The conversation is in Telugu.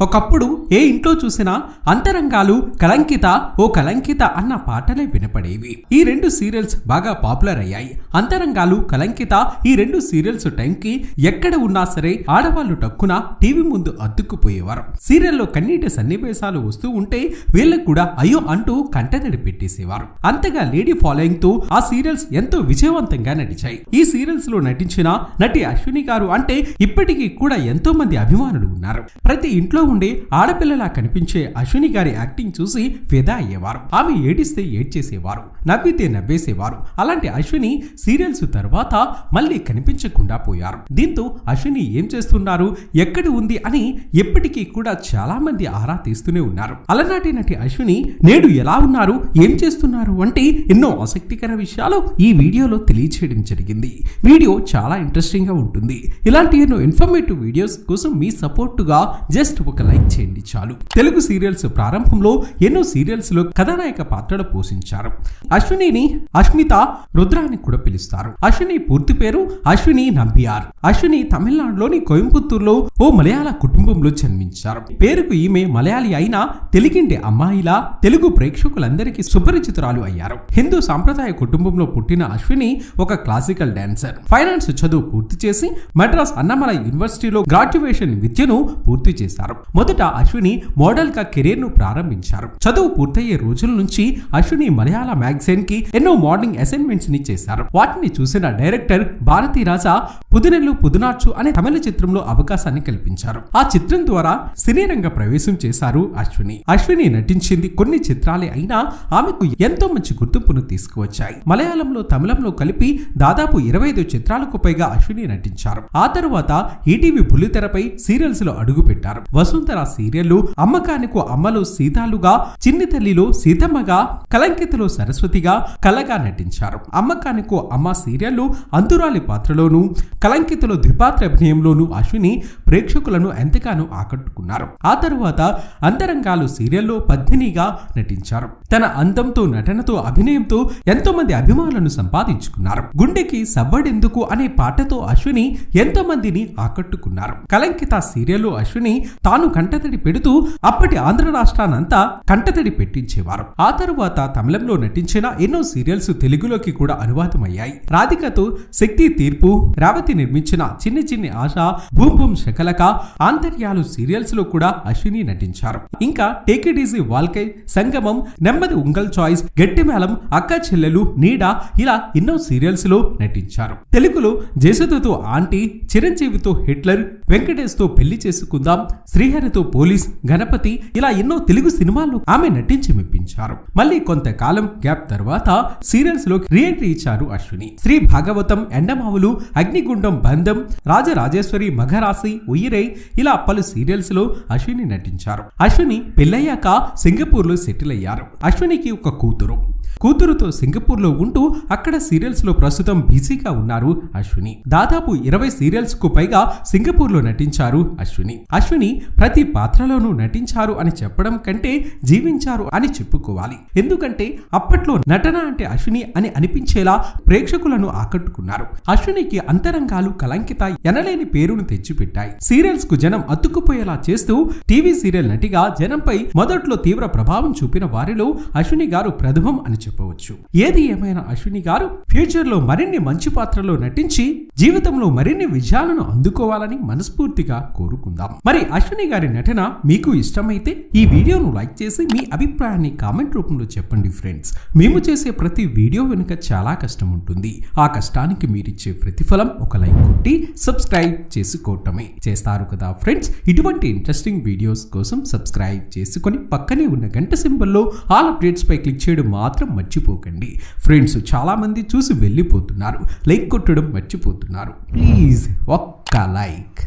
ఒకప్పుడు ఏ ఇంట్లో చూసినా అంతరంగాలు కలంకిత ఓ కలంకిత అన్న పాటలే వినపడేవి. ఈ రెండు సీరియల్స్ బాగా పాపులర్ అయ్యాయి. అంతరంగాలు కలంకిత ఈ రెండు సీరియల్స్ టైంకి ఎక్కడ ఉన్నా సరే ఆడవాళ్ళు టక్కున టీవీ ముందు అద్దుకుపోయేవారు సీరియల్లో కన్నీటి సన్నివేశాలు వస్తూ ఉంటే వీళ్ళకు కూడా అయ్యో అంటూ కంటతడి పెట్టేసేవారు. అంతగా లేడీ ఫాలోయింగ్తో ఆ సీరియల్స్ ఎంతో విజయవంతంగా నడిచాయి. ఈ సీరియల్స్లో నటించిన నటి అశ్విని గారు అంటే ఇప్పటికీ కూడా ఎంతో మంది అభిమానులు ఉన్నారు. ప్రతి ఇంట్లో ఉండే ఆడపిల్లలా కనిపించే అశ్విని గారి యాక్టింగ్ చూసి ఫిదా అయ్యేవారు. ఆమె ఏడిస్తే ఏడ్చేసేవారు నవ్వితే నవ్వేసేవారు. అలాంటి అశ్విని సీరియల్స్ తర్వాత మళ్ళీ కనిపించకుండా పోయారు. దీంతో అశ్విని ఏం చేస్తున్నారు ఎక్కడ ఉంది అని ఎప్పటికీ కూడా చాలా మంది ఆరా తీస్తూనే ఉన్నారు. అలనాటి నటి అశ్విని నేడు ఎలా ఉన్నారు ఏం చేస్తున్నారు అంటే ఎన్నో ఆసక్తికర విషయాలు ఈ వీడియోలో తెలియచేయడం జరిగింది. వీడియో చాలా ఇంట్రెస్టింగ్గా ఉంటుంది. ఇలాంటి ఎన్నో ఇన్ఫర్మేటివ్ వీడియోస్ కోసం మీ సపోర్టుగా జస్ట్ ఒక లైక్ చేయండి చాలు. తెలుగు సీరియల్స్ ప్రారంభంలో ఎన్నో సీరియల్స్లో కథానాయక పాత్రలు పోషించారు. అశ్వినిని అష్మిత రుద్ర అని కూడా పిలుస్తారు. అశ్విని పూర్తి పేరు అశ్విని నంబియార్ అశ్విని తమిళనాడులోని కోయంపుత్తూరులో ఓ మలయాళ కుటుంబంలో జన్మించారు. పేరుకు ఈమె మలయాళి అయినా తెలిగింటి అమ్మాయిలా తెలుగు ప్రేక్షకులందరికీ సుపరిచితురాలు అయ్యారు. హిందూ సాంప్రదాయ కుటుంబంలో పుట్టిన అశ్విని ఒక క్లాసికల్ డాన్సర్. ఫైనాన్స్ చదువు పూర్తి చేసి మద్రాస్ అన్నమల యూనివర్సిటీలో గ్రాడ్యుయేషన్ విద్యను పూర్తి చేశారు. మొదట అశ్విని మోడల్గా ప్రారంభించారు. చదువు పూర్తయ్యే రోజుల నుంచి అశ్విని మలయాళ మ్యాగజైన్కి ఎన్నో మోడలింగ్ అసైన్మెంట్స్ని చేశారు. వాటిని చూసిన డైరెక్టర్ భారతీ రాజా పుదినెల్లు పుదునార్చు అనే తమిళ చిత్రంలో అవకాశాన్ని కల్పించారు. ఆ చిత్రం ద్వారా సినీ రంగ ప్రవేశం చేశారు అశ్విని. అశ్విని నటించింది కొన్ని చిత్రాలే అయినా ఆమెకు ఎంతో మంచి గుర్తింపును తీసుకువచ్చాయి. మలయాళంలో తమిళంలో కలిపి దాదాపు ఇరవై ఐదు చిత్రాలకు పైగా అశ్విని నటించారు. ఆ తరువాత ఈటీవీ బుల్లితెరపై సీరియల్స్లో అడుగు పెట్టారు వసుంధర సీరియల్ అమ్మకానికు అమ్మలో సీతాలుగా చిన్ని తల్లిలో సీతమ్మగా కలంకితలో సరస్వతిగా కలగా నటించారు. అమ్మకానికు అమ్మ సీరియల్లు అంతురాలి పాత్రలోను కలంకితలో ద్విపాత్ర అభినయంలోను అశ్విని ప్రేక్షకులను ఎంతగానో ఆకట్టుకున్నారు. ఆ తరువాత అంతరంగాలు సీరియల్లో పద్మినిగా నటించారు. తన అందంతో నటనతో అభినయంతో ఎంతో మంది అభిమానులను సంపాదించుకున్నారు. గుండెకి సవ్వడెందుకు అనే పాటతో అశ్విని ఎంతో మందిని ఆకట్టుకున్నారు. కలంకిత సీరియల్లో అశ్విని తాను కంటతడి పెడుతూ అప్పటి ఆంధ్ర రాష్ట్రానంతా కంటతడి పెట్టించేవారు. ఆ తరువాత తమిళంలో నటించిన ఎన్నో సీరియల్స్ తెలుగులోకి కూడా అనువాదమయ్యాయి. రాధికతో శక్తి తీర్పు రేవతి నిర్మించిన చిన్ని చిన్ని ఆశ భూమ్ శక కలక ఆంతర్యాలు సీరియల్స్లో కూడా అశ్విని నటించారు. ఇంకా take it easy Vaazhkai Sangamam Nimmadhi Ungal choice గట్టిమేళం అక్క చెల్లెలు నీడ ఇలా ఎన్నో సీరియల్స్లో నటించారు. తెలుగులో జయసుధతో ఆంటీ చిరంజీవితో హిట్లర్ వెంకటేష్తో పెళ్ళి చేసుకుందాం శ్రీహరితో పోలీస్ గణపతి ఇలా ఎన్నో తెలుగు సినిమాల్లో ఆమె నటించి మెప్పించారు. మళ్ళీ కొంతకాలం గ్యాప్ తర్వాత సీరియల్స్లో రీఎంట్రీ ఇచ్చారు అశ్విని. శ్రీ భాగవతం ఎండమావులు అగ్నిగుండం బంధం రాజరాజేశ్వరి మఘరాశి ఉయ్యిరై ఇలా పలు సీరియల్స్లో అశ్విని నటించారు. అశ్విని పెళ్ళయ్యాక సింగపూర్లో సెటిల్ అయ్యారు. అశ్వినికి ఒక కూతురు. కూతురుతో సింగపూర్లో ఉంటూ అక్కడ సీరియల్స్లో ప్రస్తుతం బిజీగా ఉన్నారు అశ్విని. దాదాపు ఇరవై సీరియల్స్కు పైగా సింగపూర్లో నటించారు అశ్విని. అశ్విని ప్రతి పాత్రలోనూ నటించారు అని చెప్పడం కంటే జీవించారు అని చెప్పుకోవాలి. ఎందుకంటే అప్పట్లో నటన అంటే అశ్విని అని అనిపించేలా ప్రేక్షకులను ఆకట్టుకున్నారు. అశ్వినికి అంతరంగాలు కలంకిత ఎనలేని పేరును తెచ్చిపెట్టాయి. సీరియల్స్కు జనం అతుక్కుపోయేలా చేస్తూ టీవీ సీరియల్ నటిగా జనంపై మొదట్లో తీవ్ర ప్రభావం చూపిన వారిలో అశ్విని గారు ప్రథమం అని చెప్పవచ్చు. ఏది ఏమైనా అశ్విని గారు ఫ్యూచర్లో మరిన్ని మంచి పాత్రలో నటించి జీవితంలో మరిన్ని విజయాలను అందుకోవాలని మనస్ఫూర్తిగా కోరుకుందాం. మరి అశ్విని గారి నటన మీకు ఇష్టమైతే ఈ వీడియోను లైక్ చేసి మీ అభిప్రాయాన్ని కామెంట్ రూపంలో చెప్పండి ఫ్రెండ్స్. మేము చేసే ప్రతి వీడియో వెనుక చాలా కష్టం ఉంటుంది. ఆ కష్టానికి మీరిచ్చే ప్రతిఫలం ఒక లైక్ కొట్టి సబ్స్క్రైబ్ చేసుకోవటమే. చేస్తారు కదా ఫ్రెండ్స్ ఇటువంటి ఇంట్రెస్టింగ్ వీడియోస్ కోసం సబ్స్క్రైబ్ చేసుకొని పక్కనే ఉన్న గంట సింబల్లో ఆల్ అప్డేట్స్ పై క్లిక్ చేయడం మాత్రం మర్చిపోకండి. ఫ్రెండ్స్ చాలా మంది చూసి వెళ్ళిపోతున్నారు. లైక్ కొట్టడం మర్చిపోతున్నారు. ప్లీజ్ ఒక్క లైక్.